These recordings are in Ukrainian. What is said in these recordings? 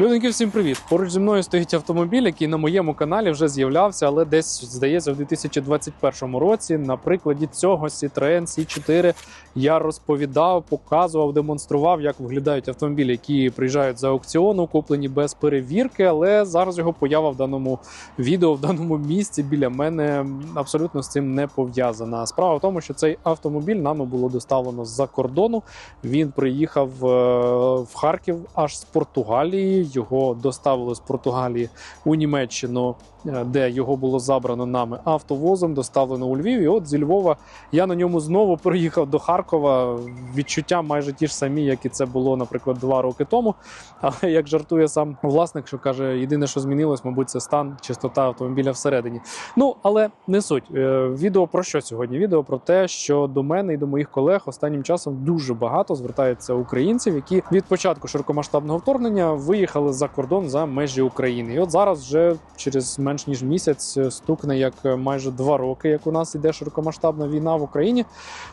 Люденьки, всім привіт! Поруч зі мною стоїть автомобіль, який на моєму каналі вже з'являвся, але десь здається в 2021 році. На прикладі цього Citroen C4 я розповідав, показував, демонстрував, як виглядають автомобілі, які приїжджають за аукціону, куплені без перевірки. Але зараз його поява в даному відео, в даному місці біля мене абсолютно з цим не пов'язана. Справа в тому, що цей автомобіль нами було доставлено з-за кордону. Він приїхав е, в Харків аж з Португалії. Його доставили з Португалії у Німеччину, де його було забрано нами автовозом, доставлено у Львів. І от зі Львова я на ньому знову приїхав до Харкова. Відчуття майже ті ж самі, як і це було, наприклад, два роки тому. Але як жартує сам власник, що каже, єдине, що змінилось, мабуть, це стан, чистота автомобіля всередині. Ну але не суть. Е, Відео про що сьогодні? Відео про те, що до мене і до моїх колег останнім часом дуже багато звертаються українців, які від початку широкомасштабного вторгнення виїхали за кордон за межі України. І от зараз вже через менш ніж місяць е, стукне як е, майже два роки, як у нас іде широкомасштабна війна в Україні.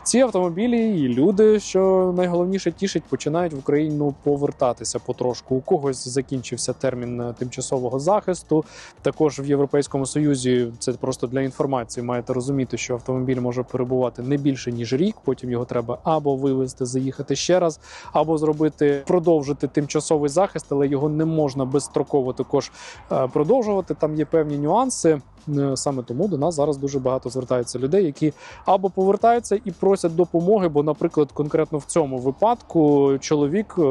Ці автомобілі і люди, що найголовніше тішить, починають в Україну повертатися потрошку. У когось закінчився термін е, тимчасового захисту. Також в Європейському Союзі це просто для інформації. Маєте розуміти, що автомобіль може перебувати не більше ніж рік. Потім його треба або вивезти, заїхати ще раз, або зробити продовжити тимчасовий захист, але його не можна безстроково також продовжувати. Там є певні нюанси. Е, Саме тому до нас зараз дуже багато звертаються людей, які або повертаються і просять допомоги. Бо, наприклад, конкретно в цьому випадку чоловік, е,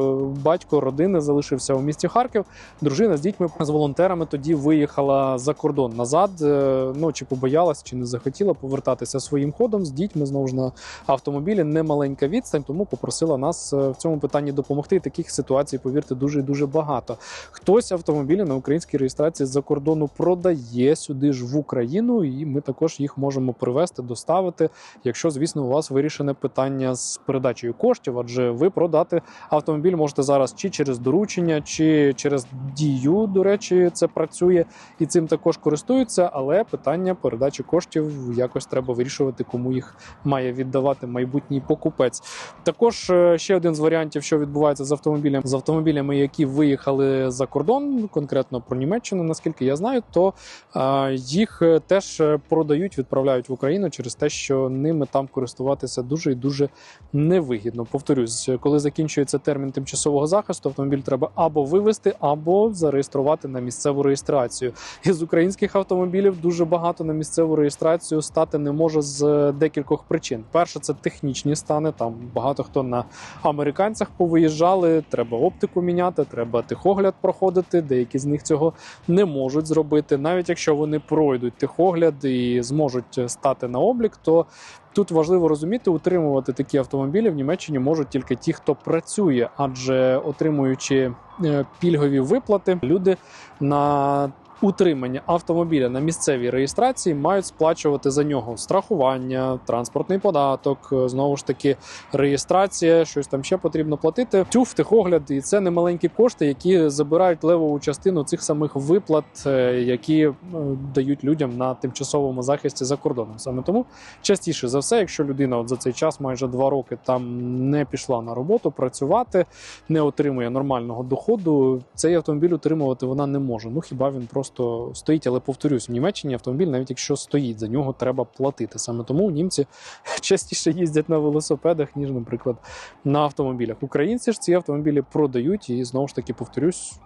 батько родини залишився у місті Харків. Дружина з дітьми з волонтерами тоді виїхала за кордон назад. Е, Ну чи побоялась, чи не захотіла повертатися своїм ходом з дітьми знову ж на автомобілі. Немаленька відстань, тому попросила нас в цьому питанні допомогти. І таких ситуацій, повірте, дуже дуже багато. Хтось автомобілі на українській реєстрації з-за кордону продає сюди ж в Україну, і ми також їх можемо привезти, доставити, якщо, звісно, у вас вирішене питання з передачею коштів, адже ви продати автомобіль можете зараз чи через доручення, чи через дію. До речі, це працює і цим також користуються. Але питання передачі коштів якось треба вирішувати, кому їх має віддавати майбутній покупець. Також е, ще один з варіантів, що відбувається з автомобілем з автомобілями, які виїхали за кордон, конкретно про Німеччину, наскільки я знаю, то е, їх е, теж е, продають, відправляють в Україну через те, що ними там користуватися дуже і дуже невигідно. Повторюсь, коли закінчується термін тимчасового захисту, автомобіль треба або вивезти, або зареєструвати на місцеву реєстрацію. Із українських автомобілів дуже багато на місцеву реєстрацію стати не може з декількох причин. Перше, це технічні стани. Там багато хто на американцях повиїжджали. Треба оптику міняти, треба тихогляд проходити. Деякі з них цього не можуть зробити. Навіть якщо вони пройдуть тихогляд і зможуть стати на облік, то Тут важливо розуміти, утримувати такі автомобілі в Німеччині можуть тільки ті, хто працює, адже отримуючи е, пільгові виплати, люди на утримання автомобіля на місцевій реєстрації мають сплачувати за нього страхування, транспортний податок, е, знову ж таки, реєстрація, щось там ще потрібно платити. Тюф, техогляд, і це немаленькі кошти, які забирають левову частину цих самих виплат, е, які е, дають людям на тимчасовому захисті за кордоном. Саме тому частіше за все, якщо людина от за цей час майже два роки там не пішла на роботу працювати, не отримує нормального доходу, цей автомобіль утримувати вона не може. Ну хіба він просто стоїть, але повторюсь, в Німеччині автомобіль, навіть якщо стоїть, за нього треба платити. Саме тому німці частіше їздять на велосипедах, ніж, наприклад, на автомобілях. Українці ж ці автомобілі продають і знову ж таки повторюсь.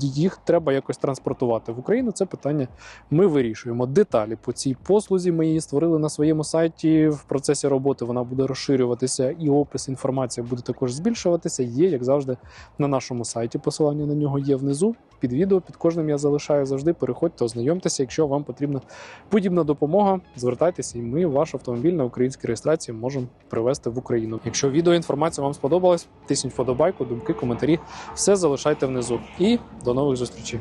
Їх треба якось транспортувати в Україну. Це питання ми вирішуємо. Деталі по цій послузі ми її створили на своєму сайті. В процесі роботи вона буде розширюватися, і опис інформація буде також збільшуватися. Є, як завжди, на нашому сайті. Посилання на нього є внизу. Під відео під кожним я залишаю завжди. Переходьте, ознайомтеся. Якщо вам потрібна подібна допомога, звертайтеся, і ми ваш автомобіль на українській реєстрації можемо привезти в Україну. Якщо відео інформація вам сподобалась, тисніть вподобайку, думки, коментарі. Все залишайте внизу. До нових зустрічей.